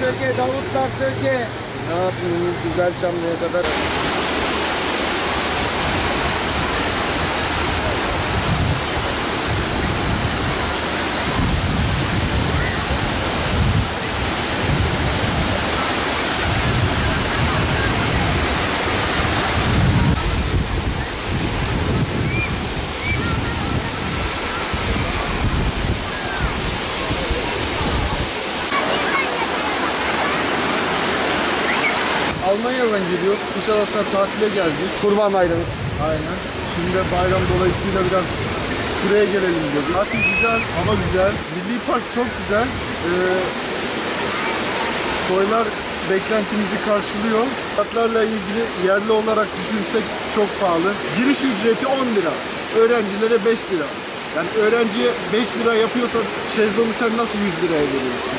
Söke, Davutlar Söke. Ne yapıyorsunuz güzel Çamlı'ya kadar? Almanya'dan geliyoruz. Kuşadası'na tatile geldik. Kurban bayramı. Aynen. Şimdi de bayram dolayısıyla biraz buraya gelelim dedik. Tatil güzel, hava güzel. Milli Park çok güzel. Ee, koylar beklentimizi karşılıyor. Fiyatlarla ilgili yerli olarak düşünsek çok pahalı. Giriş ücreti 10 lira. Öğrencilere 5 lira. Yani öğrenciye 5 lira yapıyorsan şezlongu sen nasıl 100 liraya veriyorsun?